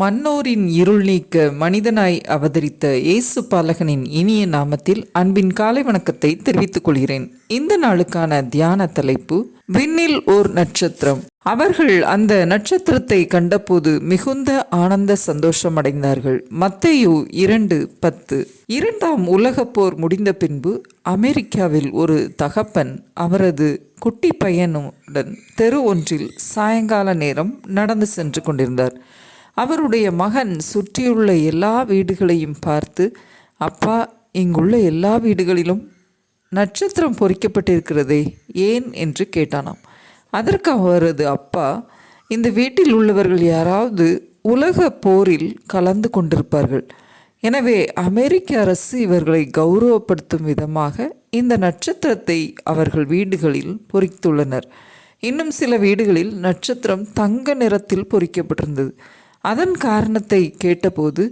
மன்னோரின் இருள் நீக்க மனிதனாய் அவதரித்த இயேசு பாலகனின் இனிய நாமத்தில் அன்பின் காலை வணக்கத்தை தெரிவித்துக் கொள்கிறேன். இந்த நாளுக்கான தியான தலைப்பு விண்ணில் ஓர் நட்சத்திரம். அவர்கள் அந்த நட்சத்திரத்தை கண்டபோது மிகுந்த ஆனந்த சந்தோஷம் அடைந்தார்கள் மத்தேயு இரண்டு பத்து. இரண்டாம் உலகப் போர் முடிந்த பின்பு அமெரிக்காவில் ஒரு தகப்பன் அவரது குட்டி பையனுடன் தெரு ஒன்றில் சாயங்கால நேரம் நடந்து சென்று கொண்டிருந்தார். அவருடைய மகன் சுற்றியுள்ள எல்லா வீடுகளையும் பார்த்து அப்பா இங்குள்ள எல்லா வீடுகளிலும் நட்சத்திரம் பொறிக்கப்பட்டிருக்கிறதே ஏன்? என்று கேட்டானாம். அதற்கு அவரது அப்பா இந்த வீட்டில் உள்ளவர்கள் யாராவது உலக போரில் கலந்து கொண்டிருப்பார்கள். எனவே அமெரிக்க அரசு இவர்களை கௌரவப்படுத்தும் விதமாக இந்த நட்சத்திரத்தை அவர்கள் வீடுகளில் பொறித்துள்ளனர். இன்னும் சில வீடுகளில் நட்சத்திரம் தங்க நிறத்தில் பொறிக்கப்பட்டிருந்தது. அதன் காரணத்தை கேட்டபோது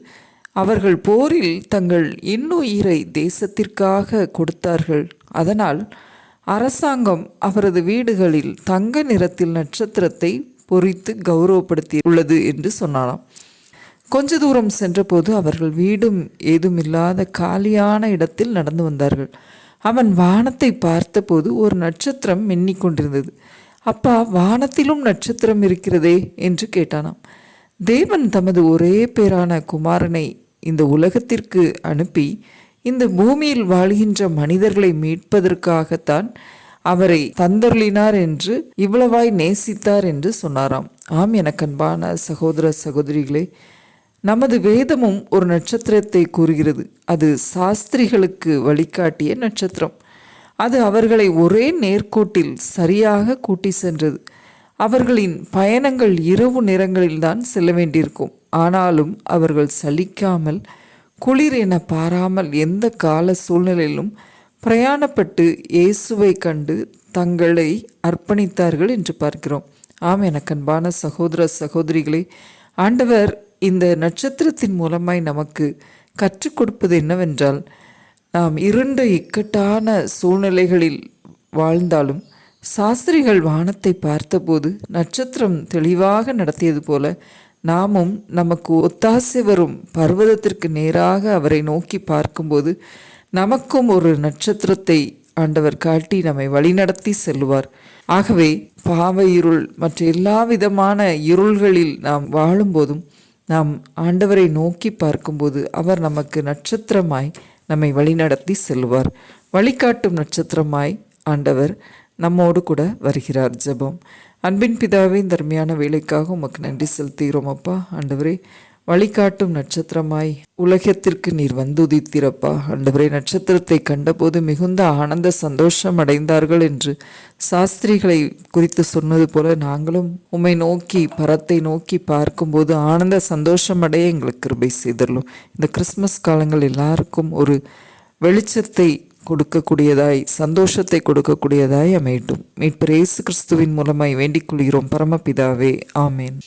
அவர்கள் போரில் தங்கள் இன்னுயிரை தேசத்திற்காக கொடுத்தார்கள். அதனால் அரசாங்கம் அவரது வீடுகளில் தங்க நிறத்தில் நட்சத்திரத்தை பொறித்து கௌரவப்படுத்தி உள்ளது என்று சொன்னாராம். கொஞ்ச தூரம் சென்றபோது அவர்கள் வீடும் ஏதுமில்லாத காலியான இடத்தில் நடந்து வந்தார்கள். அவன் வானத்தை பார்த்தபோது ஒரு நட்சத்திரம் மின்னிக் கொண்டிருந்தது அப்பா வானத்திலும் நட்சத்திரம் இருக்கிறதே என்று கேட்டானாம். தேவன் தமது ஒரே பேரான குமாரனை இந்த உலகத்திற்கு அனுப்பி இந்த பூமியில் வாழ்கின்ற மனிதர்களை மீட்பதற்காகத்தான் அவரை தந்தருளினார் என்று இவ்வளவாய் நேசித்தார் என்று சொன்னாராம். ஆம் எனக்கன்பான சகோதர சகோதரிகளே நமது வேதமும் ஒரு நட்சத்திரத்தை கூறுகிறது. அது சாஸ்திரிகளுக்கு வழிகாட்டிய நட்சத்திரம். அது அவர்களை ஒரே நேர்கோட்டில் சரியாக கூட்டி சென்றது. அவர்களின் பயணங்கள் இரவு நேரங்களில்தான் செல்ல வேண்டியிருக்கும் ஆனாலும் அவர்கள் சலிக்காமல் குளிர் என பாராமல் எந்த கால சூழ்நிலையிலும் பிரயாணப்பட்டு இயேசுவை கண்டு தங்களை அர்ப்பணித்தார்கள் என்று பார்க்கிறோம். ஆம் எனக்கன்பான சகோதர சகோதரிகளே ஆண்டவர் இந்த நட்சத்திரத்தின் மூலமாய் நமக்கு கற்றுக் கொடுப்பது என்னவென்றால் நாம் இருண்ட இக்கட்டான சூழ்நிலைகளில் வாழ்ந்தாலும் சாஸ்திரிகள் வானத்தை பார்த்தபோது நட்சத்திரம் தெளிவாக நடத்தியது போல நாமும் நமக்கு ஒத்தாசை வரும் பர்வதத்திற்கு நேராக அவரை நோக்கி பார்க்கும்போது நமக்கும் ஒரு நட்சத்திரத்தை ஆண்டவர் காட்டி நம்மை வழிநடத்தி செல்லுவார். ஆகவே பாவ இருள் மற்ற எல்லா விதமான இருள்களில் நாம் வாழும்போதும் நாம் ஆண்டவரை நோக்கி பார்க்கும்போது அவர் நமக்கு நட்சத்திரமாய் நம்மை வழிநடத்தி செல்வார் வழிகாட்டும் நட்சத்திரமாய் ஆண்டவர் நம்மோடு கூட வருகிறார் ஜெபம். அன்பின் பிதாவே இந்த அருமையான வேலைக்காக உமக்கு நன்றி செலுத்துகிறோம் அப்பா. ஆண்டவரே வழிகாட்டும் நட்சத்திரமாய் உலகத்திற்கு நீர் வந்து உதித்திரப்பா ஆண்டவரே நட்சத்திரத்தை கண்டபோது மிகுந்த ஆனந்த சந்தோஷம் அடைந்தார்கள் என்று சாஸ்திரிகளை குறித்து சொன்னது போல நாங்களும் உம்மை நோக்கி பரத்தை நோக்கி பார்க்கும்போது ஆனந்த சந்தோஷம் அடைய எங்களுக்கு கிருபை செய்தரலும் இந்த கிறிஸ்மஸ் காலங்கள் எல்லாருக்கும் ஒரு வெளிச்சத்தை கொடுக்கக்கூடியதாய் சந்தோஷத்தை கொடுக்கக்கூடியதாய் அமையட்டும். மீட்பர் இயேசு கிறிஸ்துவின் மூலமாய் வேண்டிக் கொள்கிறோம். பரமபிதாவே ஆமேன்.